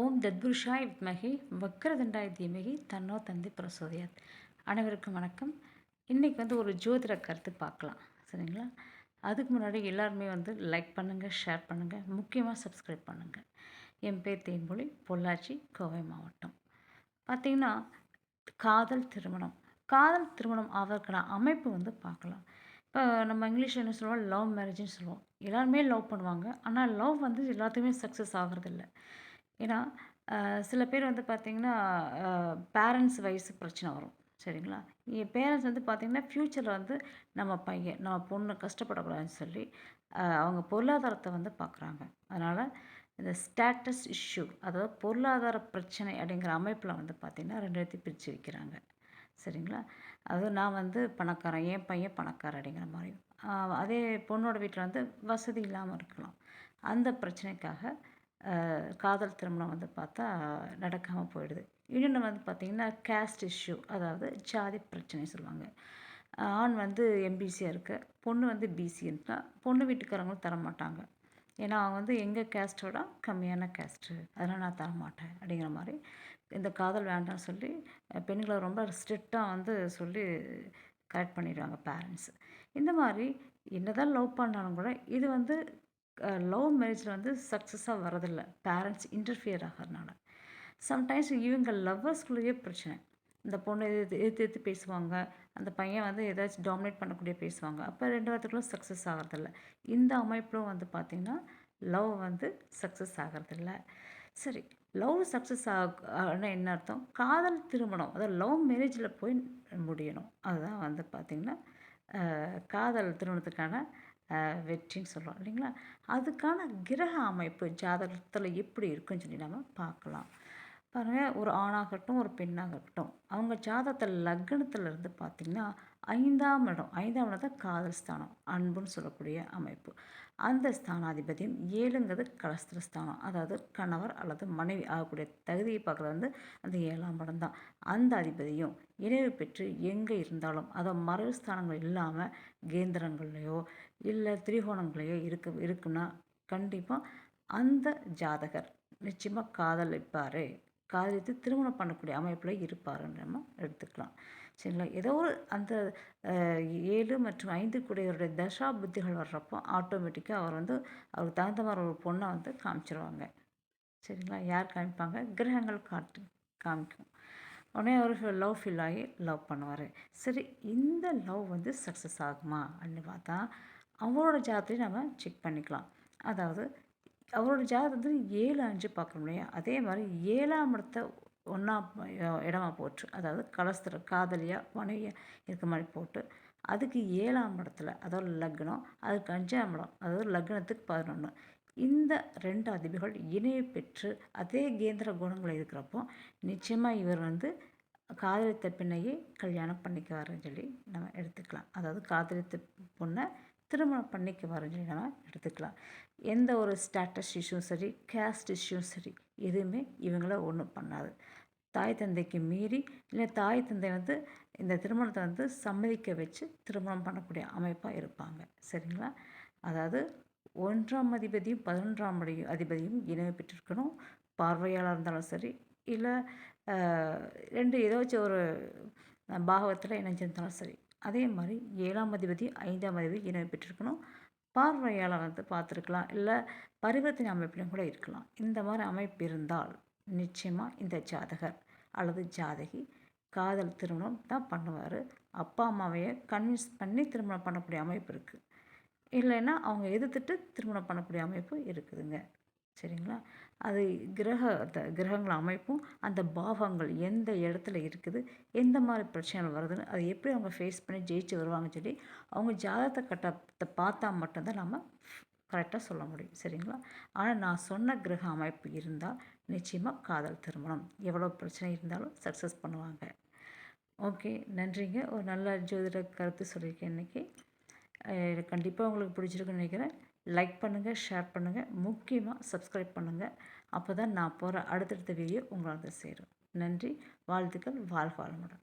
ஓம் தத்புருஷாய் வித்மகி வக்ரதண்டாய் தீமகி தன்னோ தந்தி பிரசோதியாத். அனைவருக்கும் வணக்கம். இன்றைக்கி வந்து ஒரு ஜோதிட கருத்து பார்க்கலாம். சரிங்களா? அதுக்கு முன்னாடி எல்லாருமே வந்து லைக் பண்ணுங்கள் ஷேர் பண்ணுங்கள் முக்கியமாக சப்ஸ்கிரைப் பண்ணுங்கள் என் பேர் தேன்மொழி பொள்ளாச்சி கோவை மாவட்டம். பார்த்திங்கன்னா காதல் திருமணம். காதல் திருமணம் ஆவதற்கான அமைப்பு வந்து பார்க்கலாம். இப்போ நம்ம இங்கிலீஷில் என்ன சொல்லுவோம்? லவ் மேரேஜ்னு சொல்லுவோம். எல்லாருமே லவ் பண்ணுவாங்க. ஆனால் லவ் வந்து எல்லாத்துக்குமே சக்ஸஸ் ஆகிறதில்ல. ஏன்னா சில பேர் வந்து பார்த்திங்கன்னா பேரண்ட்ஸ் வயசு பிரச்சனை வரும். சரிங்களா? என் பேரண்ட்ஸ் வந்து பார்த்திங்கன்னா ஃப்யூச்சரில் வந்து நம்ம பையன் நம்ம பொண்ணு கஷ்டப்படக்கூடாதுன்னு சொல்லி அவங்க பொருளாதாரத்தை வந்து பார்க்குறாங்க அதனால் இந்த ஸ்டேட்டஸ் இஷ்யூ அதாவது பொருளாதார பிரச்சனை அப்படிங்கிற அமைப்பில் வந்து பார்த்திங்கன்னா ரெண்டு பிரித்து வைக்கிறாங்க. சரிங்களா? அதுவும் நான் வந்து பணக்காரன் என் பையன் பணக்காரன் அப்படிங்கிற மாதிரி. அதே பொண்ணோட வீட்டில் வந்து வசதி இல்லாமல் இருக்கலாம். அந்த பிரச்சனைக்காக காதல் திருமணம் வந்து பார்த்தா நடக்காமல் போயிடுது. இன்னொன்று வந்து பார்த்திங்கன்னா கேஸ்ட் இஷ்யூ அதாவது ஜாதி பிரச்சனை சொல்லுவாங்க. ஆண் வந்து எம்பிசியாக இருக்க பொண்ணு வந்து பிசின்னா பொண்ணு வீட்டுக்காரங்களும் தரமாட்டாங்க ஏன்னா அவங்க வந்து எங்கள் கேஸ்ட்டோட கம்மியான கேஸ்ட்டு அதெல்லாம் நான் தரமாட்டேன் அப்படிங்கிற மாதிரி இந்த காதல் வேண்டாம்னு சொல்லி பெண்களை ரொம்ப ஸ்ட்ரிக்டாக வந்து சொல்லி கரெக்ட் பண்ணிடுவாங்க பேரண்ட்ஸ் இந்த மாதிரி என்னதான் லவ் பண்ணாலும் கூட இது வந்து லவ் மேரேஜில் வந்து சக்ஸஸாக வரதில்லை பேரண்ட்ஸ் இன்டர்ஃபியர் ஆகிறதுனால. சம்டைம்ஸ் இவங்க லவ்வர்ஸ்குள்ளேயே பிரச்சனை. இந்த பொண்ணு எது எதிர்த்து எதிர்த்து பேசுவாங்க? அந்த பையன் வந்து ஏதாச்சும் டாமினேட் பண்ணக்கூடிய பேசுவாங்க. அப்போ ரெண்டு வாரத்துக்குள்ள சக்ஸஸ் ஆகிறதில்ல. இந்த அமைப்பிலும் வந்து பார்த்திங்கன்னா லவ் வந்து சக்ஸஸ் ஆகிறதில்ல. சரி லவ் சக்ஸஸ் ஆக என்ன அர்த்தம்? காதல் திருமணம் அதாவது லவ் மேரேஜில் போய் முடியணும். அதுதான் வந்து பார்த்திங்கன்னா காதல் திருமணத்துக்கான வெற்றின்னு சொல்கிறோம் இல்லைங்களா? அதுக்கான கிரக அமைப்பு ஜாதகத்தில் எப்படி இருக்குன்னு சொல்லி நம்ம பார்க்கலாம். பாருங்கள் ஒரு ஆணாகட்டும் ஒரு பெண்ணாகட்டும் அவங்க ஜாதகத்தில் லக்னத்தில் இருந்து பார்த்திங்கன்னா ஐந்தாம் இடம் ஐந்தாம் இடம் தான் காதல் ஸ்தானம் அன்புன்னு சொல்லக்கூடிய அமைப்பு. அந்த ஸ்தானாதிபதியும் ஏழுங்கிறது கலஸ்திர ஸ்தானம் அதாவது கணவர் அல்லது மனைவி ஆகக்கூடிய தகுதியை பார்க்குறது வந்து அந்த ஏழாம் இடம் தான். அந்த அதிபதியும் இணைவு பெற்று எங்கே இருந்தாலும் அதை மறைவு ஸ்தானங்கள் இல்லாமல் கேந்திரங்கள்லையோ இல்லை திரிகோணங்களையோ இருக்கு இருக்குன்னா கண்டிப்பாக அந்த ஜாதகர் நிச்சயமாக காதலிப்பார். காதலித்து திருமணம் பண்ணக்கூடிய அமைப்பில் இருப்பாருன்னு நம்ம எடுத்துக்கலாம். சரிங்களா? ஏதோ ஒரு அந்த ஏழு மற்றும் ஐந்து கூடியவருடைய தசா புத்திகள் வர்றப்போ ஆட்டோமேட்டிக்காக அவர் வந்து அவருக்கு தகுந்த மாதிரி ஒரு பொண்ணை வந்து காமிச்சிருவாங்க. சரிங்களா? யார் காமிப்பாங்க? கிரகங்கள் காட்டு காமிக்கும். உடனே அவர் லவ் ஃபீல் ஆகி லவ் பண்ணுவார். சரி இந்த லவ் வந்து சக்ஸஸ் ஆகுமா அப்படின்னு பார்த்தா அவரோட ஜாதத்தையும் நம்ம செக் பண்ணிக்கலாம். அதாவது அவரோட ஜாதகத்தில் ஏழு அஞ்சு பார்க்க முடியும் அதே மாதிரி ஏழாம் இடத்த ஒன்றா இடமா போட்டு அதாவது கலஸ்திர காதலியாக மனைவியாக இருக்க மாதிரி போட்டு அதுக்கு ஏழாம் இடத்துல அதாவது லக்னம் அதுக்கு அஞ்சாம் இடம் அதாவது லக்னத்துக்கு பதினொன்று இந்த ரெண்டு அதிபர்கள் இணைய பெற்று அதே கேந்திர குணங்கள் இருக்கிறப்போ நிச்சயமாக இவர் வந்து காதலித்த பெண்ணையே கல்யாணம் பண்ணிக்குவாருன்னு சொல்லி நம்ம எடுத்துக்கலாம். அதாவது காதலித்த பொண்ணை திருமணம் பண்ணிக்க வரீங்கன்னா நம்ம எடுத்துக்கலாம். எந்த ஒரு ஸ்டேட்டஸ் இஷ்யூவும் சரி கேஸ்ட் இஷ்யூவும் சரி எதுவுமே இவங்கள ஒன்றும் பண்ணாது. தாய் தந்தைக்கு மீறி இல்லை தாய் தந்தை வந்து இந்த திருமணத்தை வந்து சம்மதிக்க வச்சு திருமணம் பண்ணக்கூடிய அமைப்பாக இருப்பாங்க. சரிங்களா? அதாவது ஒன்றாம் அதிபதியும் பதினொன்றாம் அடி அதிபதியும் இணைவு பெற்றிருக்கணும். பார்வையாளர் இருந்தாலும் சரி இல்லை ரெண்டு ஏதாச்சும் ஒரு பாகவத்தில் இணைஞ்சிருந்தாலும் சரி அதே மாதிரி ஏழாம் அதிபதி ஐந்தாம் அதிபதி இணைவு பெற்றிருக்கணும். பார்வையால் வந்து பார்த்துருக்கலாம். இல்லை பரிவர்த்தனை அமைப்பிலும் கூட இருக்கலாம். இந்த மாதிரி அமைப்பு இருந்தால் நிச்சயமாக இந்த ஜாதகர் அல்லது ஜாதகி காதல் திருமணம் தான் பண்ணுவார். அப்பா அம்மாவையே கன்வின்ஸ் பண்ணி திருமணம் பண்ணக்கூடிய அமைப்பு இருக்குது இல்லைன்னா அவங்க எதிர்த்துட்டு திருமணம் பண்ணக்கூடிய அமைப்பு இருக்குதுங்க. சரிங்களா? அது கிரக கிரகங்கள் அமைப்பும் அந்த பாவங்கள் எந்த இடத்துல இருக்குது எந்த மாதிரி பிரச்சனைகள் வருதுன்னு அதை எப்படி அவங்க ஃபேஸ் பண்ணி ஜெயிச்சு வருவாங்கன்னு சொல்லி அவங்க ஜாதகத்தை கட்டத்தை பார்த்தா மட்டும்தான் நம்ம கரெக்டாக சொல்ல முடியும். சரிங்களா? ஆனால் நான் சொன்ன கிரக அமைப்பு இருந்தால் நிச்சயமாக காதல் திருமணம். எவ்வளோ பிரச்சனை இருந்தாலும் சக்ஸஸ் பண்ணுவாங்க. ஓகே நன்றிங்க. ஒரு நல்ல ஜோதிட கருத்து சொல்லியிருக்கேன் இன்றைக்கி கண்டிப்பாக உங்களுக்கு பிடிச்சிருக்குன்னு நினைக்கிறேன். லைக் பண்ணுங்கள் ஷேர் பண்ணுங்கள் முக்கியமாக சப்ஸ்கிரைப் பண்ணுங்கள் அப்போ தான் நான் போகிற அடுத்தடுத்த வீடியோ உங்களால் சேரும். நன்றி வாழ்த்துக்கள் வாழ்க வளமுடன்.